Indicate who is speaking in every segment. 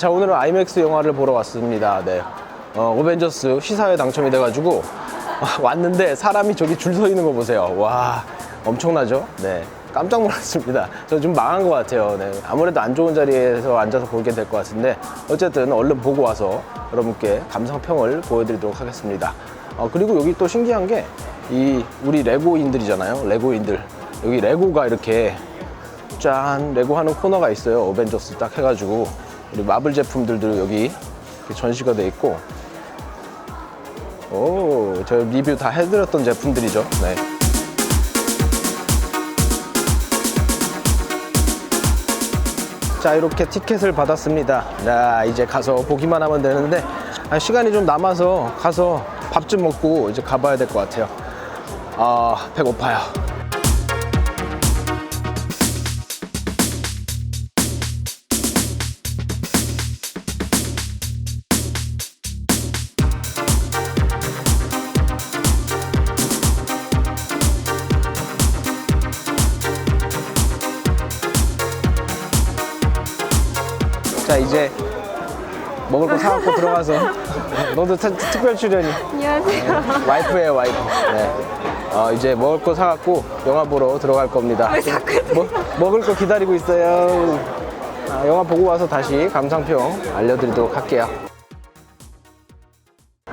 Speaker 1: 자 오늘은 아이맥스 영화를 보러 왔습니다. 네. 어, 오벤져스 시사회 당첨이 돼가지고 아, 왔는데 사람이 저기 줄 서 있는 거 보세요. 와 엄청나죠? 네. 깜짝 놀랐습니다. 저 좀 망한 것 같아요. 네. 아무래도 안 좋은 자리에서 앉아서 보게 될 것 같은데 어쨌든 얼른 보고 와서 여러분께 감상평을 보여드리도록 하겠습니다. 어, 그리고 여기 또 신기한 게 이 우리 레고인들이잖아요. 레고인들 여기 레고가 이렇게 짠 레고 하는 코너가 있어요 어벤져스 딱 해가지고 우리 마블 제품들도 여기 전시가 돼 있고. 오저 리뷰 다 해드렸던 제품들이죠. 네. 자 이렇게 티켓을 받았습니다. 자 이제 가서 보기만 하면 되는데 아, 시간이 좀 남아서 가서 밥 좀 먹고 이제 가봐야 될 것 같아요. 아 배고파요 자 이제 먹을 거 사갖고 들어가서. 너도 特- 특별 출연이.
Speaker 2: 안녕하세요.
Speaker 1: 와이프예요 와이프. 네. 어, 이제 먹을 거 사갖고 영화 보러 들어갈 겁니다.
Speaker 2: 왜 자꾸
Speaker 1: 뭐, 먹을 거 기다리고 있어요. 아, 영화 보고 와서 다시 감상평 알려드리도록 할게요.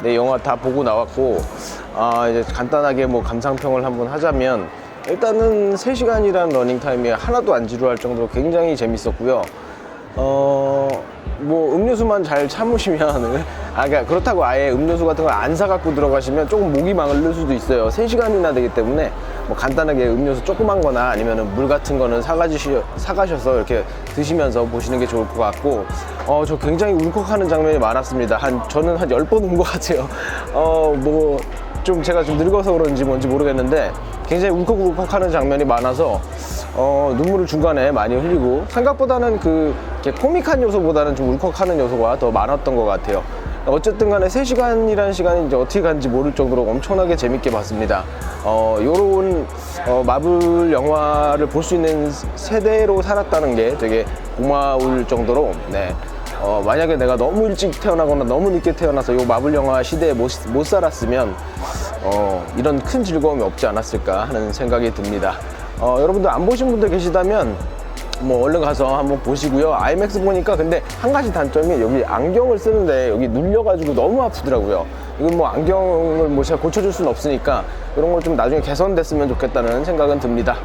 Speaker 1: 네 영화 다 보고 나왔고 아, 이제 간단하게 뭐 감상평을 한번 하자면 일단은 3시간이라는 러닝타임이 하나도 안 지루할 정도로 굉장히 재밌었고요 어, 뭐 음료수만 잘 참으시면 아 그러니까 그렇다고 아예 음료수 같은 걸 안 사갖고 들어가시면 조금 목이 마를 수도 있어요. 3시간이나 되기 때문에 뭐 간단하게 음료수 조그만 거나 아니면 물 같은 거는 사가시, 사가셔서 이렇게 드시면서 보시는 게 좋을 것 같고 어, 저 굉장히 울컥하는 장면이 많았습니다. 한 저는 한 10번 온 것 같아요. 어 뭐 좀 제가 좀 늙어서 그런지 뭔지 모르겠는데 굉장히 울컥울컥하는 장면이 많아서 어, 눈물을 중간에 많이 흘리고 생각보다는 그 코믹한 요소보다는 좀 울컥하는 요소가 더 많았던 것 같아요. 어쨌든 간에 3시간이라는 시간이 이제 어떻게 간지 모를 정도로 엄청나게 재밌게 봤습니다. 어, 요런 어, 마블 영화를 볼 수 있는 세대로 살았다는 게 되게 고마울 정도로 네. 어, 만약에 내가 너무 일찍 태어나거나 너무 늦게 태어나서 이 마블 영화 시대에 못, 못 살았으면 어, 이런 큰 즐거움이 없지 않았을까 하는 생각이 듭니다. 어, 여러분들 안 보신 분들 계시다면 뭐 얼른 가서 한번 보시고요. 아이맥스 보니까 근데 한 가지 단점이 여기 안경을 쓰는데 여기 눌려가지고 너무 아프더라고요. 이건 뭐 안경을 뭐 제가 고쳐줄 수는 없으니까 이런 걸 좀 나중에 개선됐으면 좋겠다는 생각은 듭니다.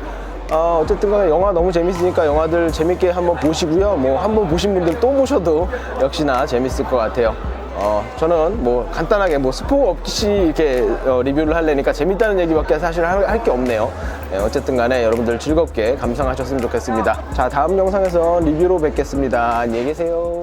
Speaker 1: 어, 어쨌든 간에 영화 너무 재밌으니까 영화들 재밌게 한번 보시고요. 뭐 한번 보신 분들 또 보셔도 역시나 재밌을 것 같아요. 어, 저는 뭐 간단하게 뭐 스포 없이 이렇게 어, 리뷰를 하려니까 재밌다는 얘기밖에 사실 할 게 없네요. 네, 어쨌든 간에 여러분들 즐겁게 감상하셨으면 좋겠습니다. 자, 다음 영상에서 리뷰로 뵙겠습니다. 안녕히 계세요.